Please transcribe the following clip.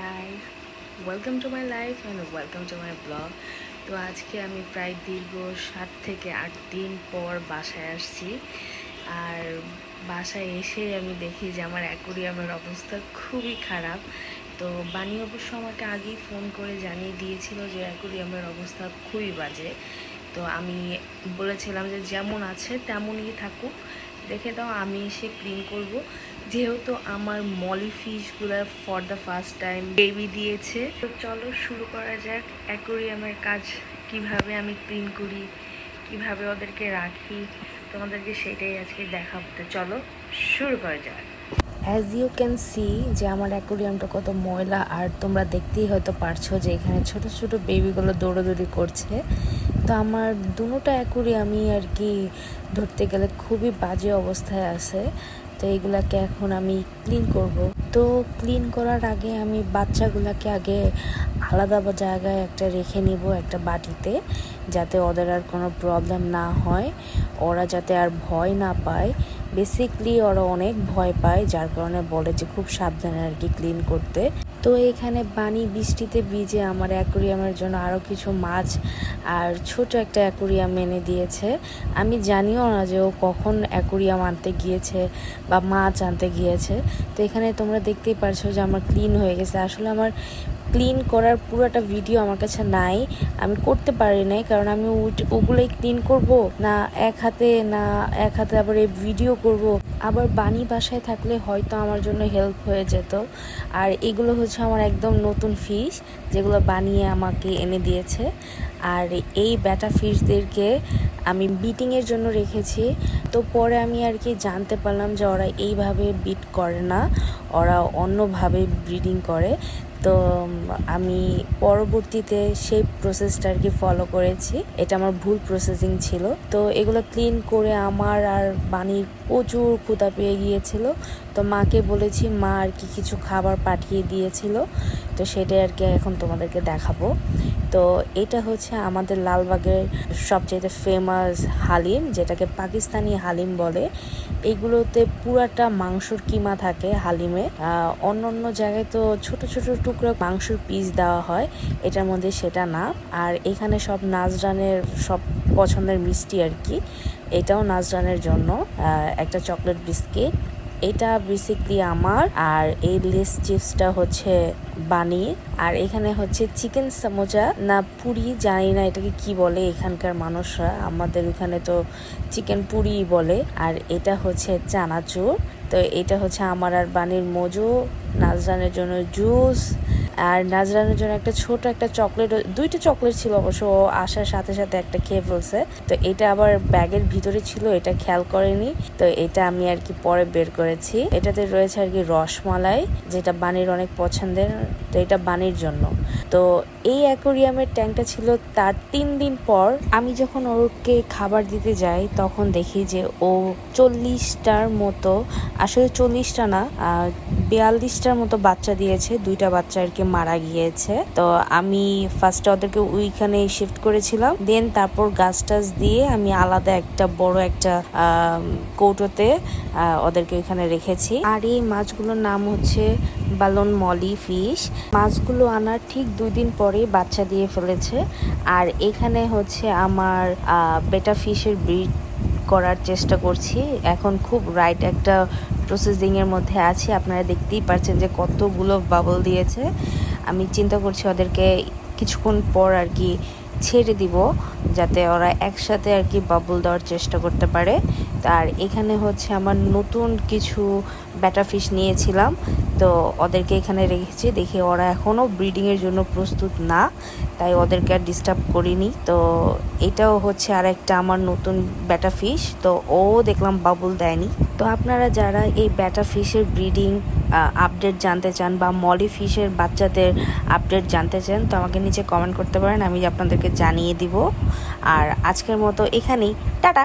guys. Welcome to my life and welcome to my blog তো আজকে আমি প্রায় দীর্ঘ সাত থেকে আট দিন পর বাসায় আসছি। আর বাসায় এসে আমি দেখি যে আমার অ্যাকোরিয়ামের অবস্থা খুবই খারাপ। তো বানি অবশ্য আমাকে আগেই ফোন করে জানিয়ে দিয়েছিল যে অ্যাকোরিয়ামের অবস্থা খুবই বাজে। তো আমি বলেছিলাম যে যেমন আছে তেমনই থাকুক। দেখে দাও, আমি এসে ক্লিন করব। যেহেতু আমার molly ফিশগুলো for the first time baby দিয়েছে, তো চলো শুরু করা যাক অ্যাকোরিয়ামের কাজ, কীভাবে আমি ক্লিন করি, কীভাবে ওদেরকে রাখি, তোমাদেরকে সেটাই আজকে দেখাবো। তো চলো শুরু করা যাক। অ্যাজ ইউ ক্যান সি যে আমার অ্যাকোরিয়ামটা কত ময়লা, আর তোমরা দেখতেই হয়তো পারছ যে এখানে ছোট ছোট বেবিগুলো দৌড়োদৌড়ি করছে। তো আমার দুটো অ্যাকোরিয়ামই আর কি ধরতে গেলে খুবই বাজে অবস্থায় আছে। তো এগুলাকে এখন আমি ক্লিন করব। তো ক্লিন করার আগে আমি বাচ্চাগুলোকে আগে আলাদা জায়গায় একটা রেখে নিব একটা বাটিতে, যাতে ওদের আর কোনো প্রবলেম না হয়। ওরা যাতে আর ভয় না পায়। বেসিকলি ওরা অনেক ভয় পায়, যার কারণে বলে যে খুব সাবধানে আর কি ক্লিন করতে। তো এখানে বানি বৃষ্টিতে ভিজে আমার অ্যাকোরিয়ামের জন্য আরও কিছু মাছ আর ছোট একটা অ্যাকোরিয়াম এনে দিয়েছে। আমি জানিও না যে ও কখন অ্যাকোরিয়াম আনতে গিয়েছে বা মাছ আনতে গিয়েছে। তো এখানে তোমরা দেখতেই পারছ যে আমার ক্লিন হয়ে গেছে। আসলে আমার ক্লিন করার পুরোটা ভিডিও আমার কাছে নাই। আমি করতে পারি নাই, কারণ আমি ওগুলোই ক্লিন করব, না এক হাতে, না এক হাতে আবার এই ভিডিও করব। আবার বানি বাসায় থাকলে হয়তো আমার জন্য হেল্প হয়ে যেত। আর এগুলো হচ্ছে আমার একদম নতুন ফিশ যেগুলো বানিয়ে আমাকে এনে দিয়েছে। আর এই ব্যাটা ফিশদেরকে আমি বিটিংয়ের জন্য রেখেছি। তো পরে আমি আর কি জানতে পারলাম যে ওরা এইভাবে বিট করে না, ওরা অন্যভাবে ব্রিডিং করে। তো আমি পরবর্তীতে সেই প্রসেসটা আর কি ফলো করেছি। এটা আমার ভুল প্রসেসিং ছিল। তো এগুলো ক্লিন করে আমার আর বানির প্রচুর ক্ষুদা পেয়ে গিয়েছিল। তো মাকে বলেছি, মা আর কি কিছু খাবার পাঠিয়ে দিয়েছিল, তো সেটাই আর কি এখন তোমাদেরকে দেখাবো। তো এটা হচ্ছে আমাদের লালবাগের সবচেয়ে ফেমাস হালিম, যেটাকে পাকিস্তানি হালিম বলে। এইগুলোতে পুরাটা মাংসর কিমা থাকে হালিমে। অন্য অন্য জায়গায় তো ছোট ছোট টুকরো মাংসর পিস দেওয়া হয়, এটার মধ্যে সেটা না। আর এখানে সব নাজরানের সব পছন্দের মিষ্টি আর কি, এটাও নাজরানের জন্য একটা চকলেট বিস্কিট। এটা বেসিকলি আমার, আর এই লেস চিপসটা হচ্ছে বানি আর এখানে হচ্ছে চিকেন সামোজা না, পুরি, জানি না এটাকে কি বলে এখানকার মানুষরা, আমাদের এখানে তো চিকেন পুরি বলে। আর এটা হচ্ছে চানাচুর। তো এটা হচ্ছে আমার আর বানির মোজো নাজরানের জন্য জুস আর নাজরানের জন্য একটা ছোট একটা চকলেট দুইটা চকলেট ছিল অবশ্য, ও আসার সাথে সাথে একটা খেয়ে ফেলছে। তো এটা আবার ব্যাগের ভিতরে ছিল, এটা খেয়াল করেনি। তো এটা আমি আর কি পরে বের করেছি। এটাতে রয়েছে আর কি রসমালাই, যেটা বানির অনেক পছন্দের। তো এটা বানির জন্য। তো এই অ্যাকোরিয়ামের ট্যাঙ্কটা ছিল তার তিন দিন পর আমি যখন ওকে খাবার দিতে যাই, তখন দেখি যে ও চল্লিশটার মতো, আসলে চল্লিশটা না বিয়াল্লিশটার মতো বাচ্চা দিয়েছে, দুইটা বাচ্চা আর কি মারা গিয়েছে। তো আমি ফার্স্টে ওদেরকে ওইখানে শিফট করেছিলাম দেন তারপর গাছ টাছ দিয়ে আমি আলাদা একটা বড় একটা কৌটোতে ওদেরকে ওইখানে রেখেছি। আর এই মাছগুলোর নাম হচ্ছে বালন, মলি, ফিশ। মাছগুলো আনার ঠিক দুই দিন পরেই বাচ্চা দিয়ে ফেলেছে। আর এখানে হচ্ছে আমার বেটা ফিশের ব্রিড করার চেষ্টা করছি। এখন খুব রাইট একটা প্রসেসিংয়ের মধ্যে আছি। আপনারা দেখতেই পাচ্ছেন যে কতগুলো বাবল দিয়েছে। আমি চিন্তা করছি ওদেরকে কিছুক্ষণ পর আর কি ছেড়ে দিব, যাতে ওরা একসাথে আর কি বাবল দেওয়ার চেষ্টা করতে পারে। আর এখানে হচ্ছে আমার নতুন কিছু ব্যাটা ফিশ নিয়েছিলাম। তো ওদেরকে এখানে রেখেছি। দেখি ওরা এখনও ব্রিডিংয়ের জন্য প্রস্তুত না, তাই ওদেরকে আর ডিস্টার্ব করিনি। তো এটাও হচ্ছে আর একটা আমার নতুন ব্যাটা ফিশ তো ও দেখলাম বাবুল দেয়নি। তো আপনারা যারা এই ব্যাটা ফিশের ব্রিডিং আপডেট জানতে চান বা মলি ফিশের বাচ্চাদের আপডেট জানতে চান, তো আমাকে নিচে কমেন্ট করতে পারেন, আমি আপনাদেরকে জানিয়ে দিব। আর আজকের মতো এখানেই। টাটা!